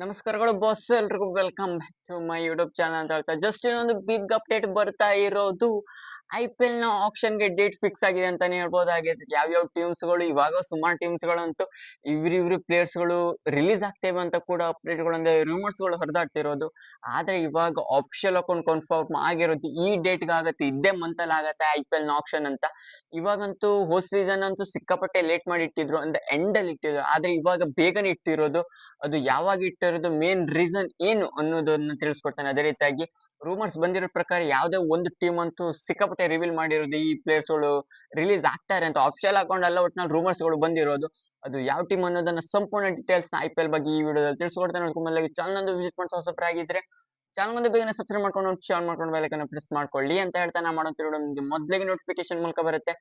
ನಮಸ್ಕಾರಗಳು ಬಾಸ್ ಎಲ್ರಿಗೂ welcome to my YouTube channel ಅಂತ ಹೇಳ್ತಾ. ಜಸ್ಟ್ ಇನ್ನೊಂದು ಬಿಗ್ ಅಪ್ಡೇಟ್ ಬರ್ತಾ ಇರೋದು. ಐ ಪಿ ಎಲ್ನ ಆಕ್ಷನ್ಗೆ ಡೇಟ್ ಫಿಕ್ಸ್ ಆಗಿದೆ ಅಂತಾನೆ ಹೇಳ್ಬೋದಾಗಿದೆ ಯಾವ್ಯಾವ ಟೀಮ್ಸ್ಗಳು, ಇವಾಗ ಸುಮಾರು ಟೀಮ್ಸ್ ಗಳಂತೂ ಇವ್ರಿವ್ರು ಪ್ಲೇಯರ್ಸ್ಗಳು ರಿಲೀಸ್ ಆಗ್ತೇವೆ ಅಂತ ಕೂಡ ಅಪ್ಡೇಟ್ ಅಂದ್ರೆ ರೂಮರ್ಸ್ಗಳು ಹರಿದಾಡ್ತಿರೋದು ಆದ್ರೆ ಇವಾಗ ಆಫಿಷಿಯಲ್ ಅಕೌಂಟ್ ಕನ್ಫರ್ಮ್ ಆಗಿರೋದು ಈ ಡೇಟ್ ಆಗುತ್ತೆ ಇದೇ ಮಂತ್ ಅಲ್ಲಿ ಆಗತ್ತೆ ಐ ಪಿ ಎಲ್ನ ಆಪ್ಷನ್ ಅಂತ. ಇವಾಗಂತೂ ಹೋದ್ ಸೀಸನ್ ಅಂತೂ ಸಿಕ್ಕಾಪಟ್ಟೆ ಲೇಟ್ ಮಾಡಿ ಇಟ್ಟಿದ್ರು, ಅಂದ್ರೆ ಎಂಡ್ ಅಲ್ಲಿ ಇಟ್ಟಿದ್ರು. ಆದ್ರೆ ಇವಾಗ ಬೇಗನೆ ಇಟ್ಟಿರೋದು, ಅದು ಯಾವಾಗ ಇಟ್ಟಿರೋದು ಮೇನ್ ರೀಸನ್ ಏನು ಅನ್ನೋದನ್ನ ತಿಳಿಸ್ಕೊಡ್ತಾನೆ. ಅದೇ ರೀತಿಯಾಗಿ ರೂಮರ್ಸ್ ಬಂದಿರೋ ಪ್ರಕಾರ ಯಾವುದೇ ಒಂದು ಟೀಮ್ ಅಂತೂ ಸಿಕ್ಕಾಪಟ್ಟೆ ರಿವೀಲ್ ಮಾಡಿರೋದು ಈ ಪ್ಲೇಯರ್ಸ್ಗಳು ರಿಲೀಸ್ ಆಗ್ತಾರೆ ಅಂತ ಆಫಿಷಿಯಲ್ ಅಕೌಂಟ್ ಅಲ್ಲ ಒಟ್ಟಿನಲ್ಲಿ ರೂಮರ್ಸ್ಗಳು ಬಂದಿರೋದು. ಅದು ಯಾವ ಟೀಮ್ ಅನ್ನೋದನ್ನ ಸಂಪೂರ್ಣ ಡೀಟೇಲ್ಸ್ ಐ ಪಿ ಎಲ್ ಬಗ್ಗೆ ಈ ವಿಡಿಯೋದಲ್ಲಿ ತಿಳಿಸ್ಕೊಡ್ತೇನೆ ನೋಡ್ಕೊಂಡ್ಮೇಲೆ ಚಾನಲ್ ಒಂದು ವಿಸಿಟ್ ಮಾಡ್ತಾ ಹೊಸಬ್ರು ಆಗಿದ್ರೆ ಚಾನಲ್ ಒಂದು ಬೇಗನೆ ಸಬ್ಸ್ಕ್ರೈಬ್ ಮಾಡ್ಕೊಂಡು ಶೇರ್ ಮಾಡ್ಕೊಂಡು ಬೆಲಕನ್ನ ಪ್ರೆಸ್ ಮಾಡ್ಕೊಳ್ಳಿ ಅಂತ ಹೇಳ್ತಾ ನಾ ನಿಮಗೆ ಮೊದಲಿಗೆ ನೋಟಿಫಿಕೇಶನ್ ಮೂಲಕ ಬರುತ್ತೆ.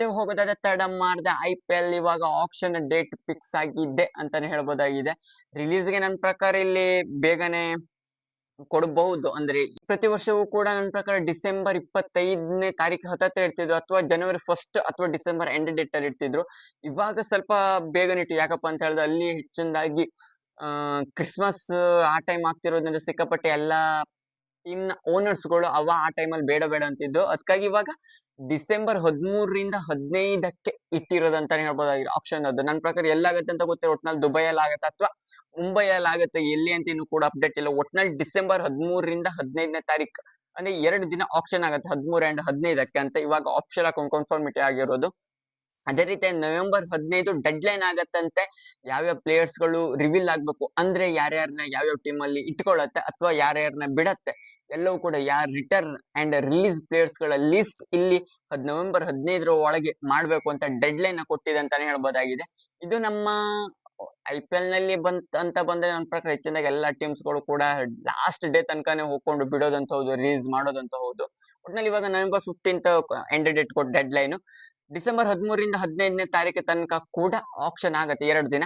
ಟೈಮ್ ಹೋಗೋದಾದ್ರೆ ತಡ ಮಾಡದೆ ಐ ಪಿ ಎಲ್ ಇವಾಗ ಆಪ್ಷನ್ ಡೇಟ್ ಫಿಕ್ಸ್ ಆಗಿದೆ ಅಂತಾನೆ ಹೇಳ್ಬೋದಾಗಿದೆ. ರಿಲೀಸ್ಗೆ ನನ್ನ ಪ್ರಕಾರ ಇಲ್ಲಿ ಬೇಗನೆ ಕೊಡಬಹುದು. ಅಂದ್ರೆ ಪ್ರತಿ ವರ್ಷವೂ ಕೂಡ ನನ್ನ ಪ್ರಕಾರ ಡಿಸೆಂಬರ್ ಇಪ್ಪತ್ತೈದನೇ ತಾರೀಕು ಹತ್ತತ್ರ ಇರ್ತಿದ್ರು, ಅಥವಾ ಜನವರಿ ಫಸ್ಟ್ ಅಥವಾ ಡಿಸೆಂಬರ್ ಎಂಡ್ ಡೇಟ್ ಅಲ್ಲಿ ಇರ್ತಿದ್ರು. ಇವಾಗ ಸ್ವಲ್ಪ ಬೇಗನೆ ಇಟ್ಟು ಯಾಕಪ್ಪ ಅಂತ ಹೇಳಿದ್ರೆ ಅಲ್ಲಿ ಹೆಚ್ಚಿನದಾಗಿ ಕ್ರಿಸ್ಮಸ್ ಆ ಟೈಮ್ ಆಗ್ತಿರೋದ್ರಿಂದ ಸಿಕ್ಕಾಪಟ್ಟೆ ಎಲ್ಲಾ ಟೀಮ್ನ ಓನರ್ಸ್ಗಳು ಅವ ಆ ಟೈಮಲ್ಲಿ ಬೇಡ ಬೇಡ ಅಂತಿದ್ದು. ಅದಕ್ಕಾಗಿ ಇವಾಗ ಡಿಸೆಂಬರ್ ಹದಿಮೂರರಿಂದ ಹದಿನೈದಕ್ಕೆ ಇಟ್ಟಿರೋದಂತಾನೆ ಹೇಳ್ಬೋದಾಗಿದೆ ಆಪ್ಷನ್ ಅದು. ನನ್ನ ಪ್ರಕಾರ ಎಲ್ಲಾಗತ್ತೆ ಅಂತ ಗೊತ್ತೇ, ಒಟ್ನಲ್ಲಿ ದುಬೈಯಲ್ಲಿ ಆಗತ್ತೆ ಅಥವಾ ಮುಂಬೈಯಲ್ಲಿ ಆಗತ್ತೆ, ಎಲ್ಲಿ ಅಂತ ಇನ್ನು ಕೂಡ ಅಪ್ಡೇಟ್ ಇಲ್ಲ. ಒಟ್ನಲ್ಲಿ ಡಿಸೆಂಬರ್ ಹದಿಮೂರರಿಂದ ಹದಿನೈದನೇ ತಾರೀಕು ಅಂದ್ರೆ ಎರಡು ದಿನ ಆಪ್ಷನ್ ಆಗುತ್ತೆ, ಹದಿಮೂರು ಅಂಡ್ ಹದಿನೈದಕ್ಕೆ ಅಂತ ಇವಾಗ ಆಪ್ಷನ್ ಹಾಕೊಂಡು ಕನ್ಫರ್ಮಿಟಿ ಆಗಿರೋದು. ಅದೇ ರೀತಿ ನವೆಂಬರ್ ಹದಿನೈದು ಡೆಡ್ ಲೈನ್ ಆಗತ್ತಂತೆ, ಯಾವ್ಯಾವ ಪ್ಲೇಯರ್ಸ್ಗಳು ರಿವೀಲ್ ಆಗ್ಬೇಕು, ಅಂದ್ರೆ ಯಾರ್ಯಾರನ್ನ ಯಾವ್ಯಾವ ಟೀಮ್ ಅಲ್ಲಿ ಇಟ್ಕೊಳತ್ತೆ ಅಥವಾ ಯಾರ್ಯಾರನ್ನ ಬಿಡತ್ತೆ ಎಲ್ಲವೂ ಕೂಡ ಯಾರ್ ರಿಟರ್ನ್ ಅಂಡ್ ರಿಲೀಸ್ ಪ್ಲೇಯರ್ಸ್ಗಳ ಲಿಸ್ಟ್ ಇಲ್ಲಿ ನವೆಂಬರ್ ಹದಿನೈದರ ಒಳಗೆ ಮಾಡಬೇಕು ಅಂತ ಡೆಡ್ ಲೈನ್ ಕೊಟ್ಟಿದೆ ಅಂತಾನೆ ಹೇಳ್ಬೋದಾಗಿದೆ. ಇದು ನಮ್ಮ ಐ ಪಿ ಎಲ್ನಲ್ಲಿ ಬಂತ ಅಂತ ಬಂದ್ರೆ ನನ್ನ ಪ್ರಕಾರ ಹೆಚ್ಚಿನಾಗಿ ಎಲ್ಲಾ ಟೀಮ್ಸ್ಗಳು ಕೂಡ ಲಾಸ್ಟ್ ಡೇ ತನಕನೇ ಹೋಗ್ಕೊಂಡು ಬಿಡೋದಂತ ಹೌದು ರಿಲೀಸ್ ಮಾಡೋದಂತ ಹೌದು. ಒಟ್ನಲ್ಲಿ ಇವಾಗ ನವೆಂಬರ್ ಫಿಫ್ಟೀನ್ತ್ ಎಂಡ್ ಡೇಟ್ ಕೊಟ್ಟು ಡೆಡ್ ಲೈನ್ ಡಿಸೆಂಬರ್ ಹದಿಮೂರಿಂದ ಹದಿನೈದನೇ ತಾರೀಕು ತನಕ ಕೂಡ ಆಪ್ಷನ್ ಆಗತ್ತೆ ಎರಡು ದಿನ.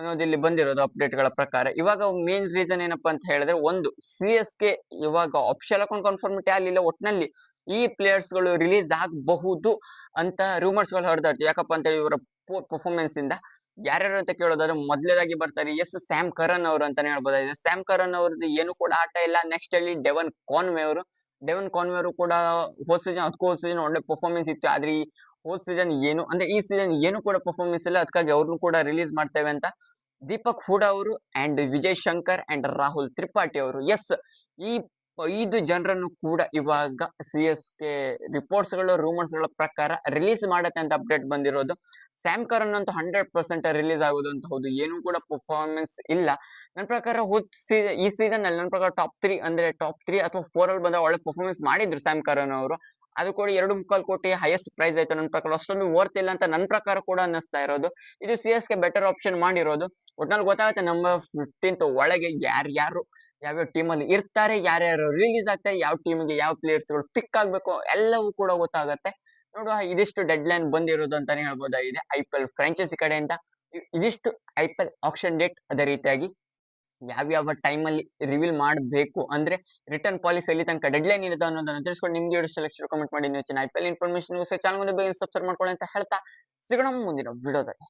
ಅನ್ನೋದು ಇಲ್ಲಿ ಬಂದಿರೋದು ಅಪ್ಡೇಟ್ಗಳ ಪ್ರಕಾರ. ಇವಾಗ ಮೇನ್ ರೀಸನ್ ಏನಪ್ಪ ಅಂತ ಹೇಳಿದ್ರೆ ಒಂದು ಸಿ ಎಸ್ ಕೆ ಇವಾಗ ಆಪ್ಷನ್ ಅಕೌಂಟ್ ಕನ್ಫರ್ಮಿಟಿ ಆಗಲಿಲ್ಲ. ಒಟ್ನಲ್ಲಿ ಈ ಪ್ಲೇಯರ್ಸ್ಗಳು ರಿಲೀಸ್ ಆಗಬಹುದು ಅಂತ ರೂಮರ್ಸ್ಗಳು ಹೊರದಾಡ್ತು ಯಾಕಪ್ಪ ಅಂತ ಇವರ ಪರ್ಫಾರ್ಮೆನ್ಸ್ ಇಂದ. ಯಾರ್ಯಾರು ಅಂತ ಕೇಳೋದಾದ್ರೆ ಮೊದಲೇದಾಗಿ ಬರ್ತಾರೆ ಎಸ್ ಸ್ಯಾಮ್ ಕರನ್ ಅವರು ಅಂತಾನೆ ಹೇಳ್ಬೋದಾಗಿದೆ. ಸ್ಯಾಮ್ ಕರನ್ ಅವ್ರದ್ದು ಏನು ಕೂಡ ಆಟ ಇಲ್ಲ. ನೆಕ್ಸ್ಟ್ ಅಲ್ಲಿ ಡೆವನ್ ಕಾನ್ವೆ ಅವರು. ಡೆವನ್ ಕಾನ್ವೆ ಅವರು ಕೂಡ ಹೋದ್ ಸೀಸನ್ ಅದಕ್ಕೂ ಸೀಸನ್ ಒಳ್ಳೆ ಪರ್ಫಾರ್ಮೆನ್ಸ್ ಇತ್ತು. ಆದ್ರೆ ಈ ಹೋದ್ ಸೀಸನ್ ಏನು, ಅಂದ್ರೆ ಈ ಸೀಸನ್ ಏನು ಕೂಡ ಪರ್ಫಾರ್ಮೆನ್ಸ್ ಇಲ್ಲ. ಅದಕ್ಕಾಗಿ ಅವ್ರನ್ನು ಕೂಡ ರಿಲೀಸ್ ಮಾಡ್ತೇವೆ ಅಂತ ದೀಪಕ್ ಹೂಡ ಅವರು ಅಂಡ್ ವಿಜಯ್ ಶಂಕರ್ ಅಂಡ್ ರಾಹುಲ್ ತ್ರಿಪಾಠಿ ಅವರು. ಎಸ್ ಈ ಐದು ಜನರನ್ನು ಕೂಡ ಇವಾಗ ಸಿ ಎಸ್ ಕೆ ರಿಪೋರ್ಟ್ಸ್ಗಳು ರೂಮರ್ಸ್ಗಳ ಪ್ರಕಾರ ರಿಲೀಸ್ ಮಾಡತ್ತೆ ಅಂತ ಅಪ್ಡೇಟ್ ಬಂದಿರೋದು. ಸ್ಯಾಮ್ ಕರನ್ ಅಂತೂ ಹಂಡ್ರೆಡ್ ಪರ್ಸೆಂಟ್ ರಿಲೀಸ್ ಆಗೋದು ಅಂತ ಹೌದು. ಏನು ಕೂಡ ಪರ್ಫಾರ್ಮೆನ್ಸ್ ಇಲ್ಲ. ನನ್ನ ಪ್ರಕಾರ ಹೋದ್ ಈ ಸೀಸನ್ ಅಲ್ಲಿ ನನ್ನ ಪ್ರಕಾರ ಟಾಪ್ ತ್ರೀ ಅಂದ್ರೆ ಟಾಪ್ ತ್ರೀ ಅಥವಾ ಫೋರ್ ಅಲ್ಲಿ ಬಂದ ಒಳ್ಳೆ ಪರ್ಫಾರ್ಮೆನ್ಸ್ ಮಾಡಿದ್ರು ಸ್ಯಾಮ್ ಕರನ್ ಅವರು. ಅದು ಕೂಡ ಎರಡು ಮುಕ್ಕಾಲು ಕೋಟಿ ಹೈಯೆಸ್ಟ್ ಪ್ರೈಸ್ ಆಯ್ತು ನನ್ನ ಪ್ರಕಾರ. ಅಷ್ಟೊಂದು ವರ್ತ್ ಇಲ್ಲ ಅಂತ ನನ್ನ ಪ್ರಕಾರ ಕೂಡ ಅನ್ನಿಸ್ತಾ ಇರೋದು. ಇದು ಸಿ ಎಸ್ಗೆ ಬೆಟರ್ ಆಪ್ಷನ್ ಮಾಡಿರೋದು. ಒಟ್ನಲ್ಲಿ ಗೊತ್ತಾಗುತ್ತೆ ನಮ್ಮ ಫಿಫ್ಟೀನ್ತ್ ಒಳಗೆ ಯಾರ್ಯಾರು ಯಾವ್ಯಾವ ಟೀಮ್ ಅಲ್ಲಿ ಇರ್ತಾರೆ ಯಾರ್ಯಾರು ರಿಲೀಸ್ ಆಗ್ತಾರೆ, ಯಾವ ಟೀಮ್ಗೆ ಯಾವ ಪ್ಲೇಯರ್ಸ್ಗಳು ಪಿಕ್ ಆಗ್ಬೇಕು ಎಲ್ಲವೂ ಕೂಡ ಗೊತ್ತಾಗುತ್ತೆ. ನೋಡುವ ಇದಿಷ್ಟು ಡೆಡ್ ಲೈನ್ ಬಂದಿರೋದು ಅಂತಾನೆ ಹೇಳ್ಬೋದಾಗಿದೆ. ಐ ಪಿ ಎಲ್ ಫ್ರಾಂಚೈಸಿ ಕಡೆಯಿಂದ ಇದಿಷ್ಟು I P L option date ಅದೇ ರೀತಿಯಾಗಿ. ಯಾವ್ಯಾವ ಟೈಮ್ ಅಲ್ಲಿ ರಿವೀಲ್ ಮಾಡಬೇಕು ಅಂದ್ರೆ ರಿಟರ್ನ್ ಪಾಲಿಸಿ ಅಲ್ಲಿ ತನಕ ಡೆಡ್ ಲೈನ್ ಇರುತ್ತೆ ಅನ್ನೋದನ್ನ ತಿಳಿಸ್ಕೊಂಡು ನಿಮ್ಗೆ ಸೆಲೆಕ್ಷನ್ ಕಮೆಂಟ್ ಮಾಡಿ ನೀವು I P L information channel ಬೇಗ ಸಬ್ಸ್ಕ್ರೈಬ್ ಮಾಡ್ಕೊಳ್ಳಿ ಅಂತ ಹೇಳ್ತಾ ಸಿಗೋಣ ಮುಂದಿನ ವಿಡಿಯೋದಲ್ಲಿ